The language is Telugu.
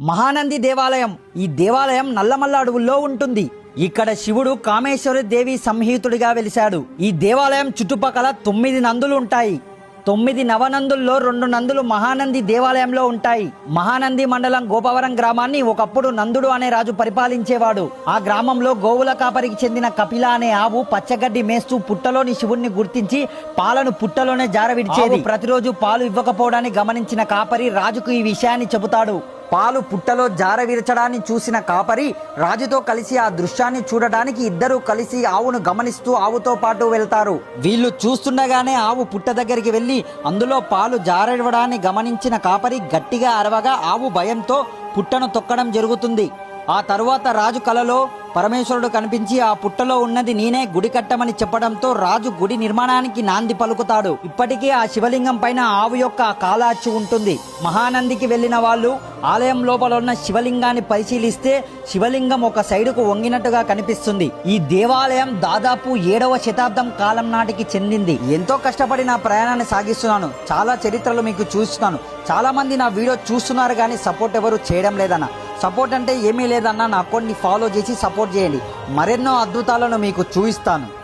మహానంది దేవాలయం. ఈ దేవాలయం నల్లమల్ల అడవుల్లో ఉంటుంది. ఇక్కడ శివుడు కామేశ్వరి దేవి సంహితుడిగా వెలిశాడు. ఈ దేవాలయం చుట్టుపక్కల తొమ్మిది నందులు ఉంటాయి. తొమ్మిది నవనందుల్లో రెండు నందులు మహానంది దేవాలయంలో ఉంటాయి. మహానంది మండలం గోపవరం గ్రామాన్ని ఒకప్పుడు నందుడు అనే రాజు పరిపాలించేవాడు. ఆ గ్రామంలో గోవుల కాపరికి చెందిన కపిల అనే ఆవు పచ్చగడ్డి మేస్తూ పుట్టలోని శివుణ్ణి గుర్తించి పాలను పుట్టలోనే జారవిడిచేది. ప్రతిరోజు పాలు ఇవ్వకపోవడాన్ని గమనించిన కాపరి రాజుకు ఈ విషయాన్ని చెబుతాడు. పాలు పుట్టలో జార విరచడాన్ని చూసిన కాపరి రాజుతో కలిసి ఆ దృశ్యాన్ని చూడడానికి ఇద్దరూ కలిసి ఆవును గమనిస్తూ ఆవుతో పాటు వెళ్తారు. వీళ్ళు చూస్తుండగానే ఆవు పుట్ట దగ్గరికి వెళ్ళి అందులో పాలు జారడవడాన్ని గమనించిన కాపరి గట్టిగా అరవగా ఆవు భయంతో పుట్టను తొక్కడం జరుగుతుంది. ఆ తరువాత రాజు కలలో పరమేశ్వరుడు కనిపించి ఆ పుట్టలో ఉన్నది నేనే గుడి కట్టమని చెప్పడంతో రాజు గుడి నిర్మాణానికి నాంది పలుకుతాడు. ఇప్పటికీ ఆ శివలింగం పైన ఆవు యొక్క కాలాచి ఉంటుంది. మహానందికి వెళ్ళిన వాళ్ళు ఆలయం లోపల ఉన్న శివలింగాన్ని పరిశీలిస్తే శివలింగం ఒక సైడుకు వంగినట్టుగా కనిపిస్తుంది. ఈ దేవాలయం దాదాపు ఏడవ శతాబ్దం కాలం నాటికి చెందింది. ఎంతో కష్టపడి నా ప్రయాణాన్ని సాగిస్తున్నాను. చాలా చరిత్రలు మీకు చూస్తున్నాను. చాలా మంది నా వీడియో చూస్తున్నారు కానీ సపోర్ట్ ఎవరు చేయడం లేదన్న. సపోర్ట్ అంటే ఏమీ లేదన్న నా అకౌంట్ని ఫాలో చేసి సపోర్ట్ చేయండి. మరెన్నో అద్భుతాలను మీకు చూపిస్తాను.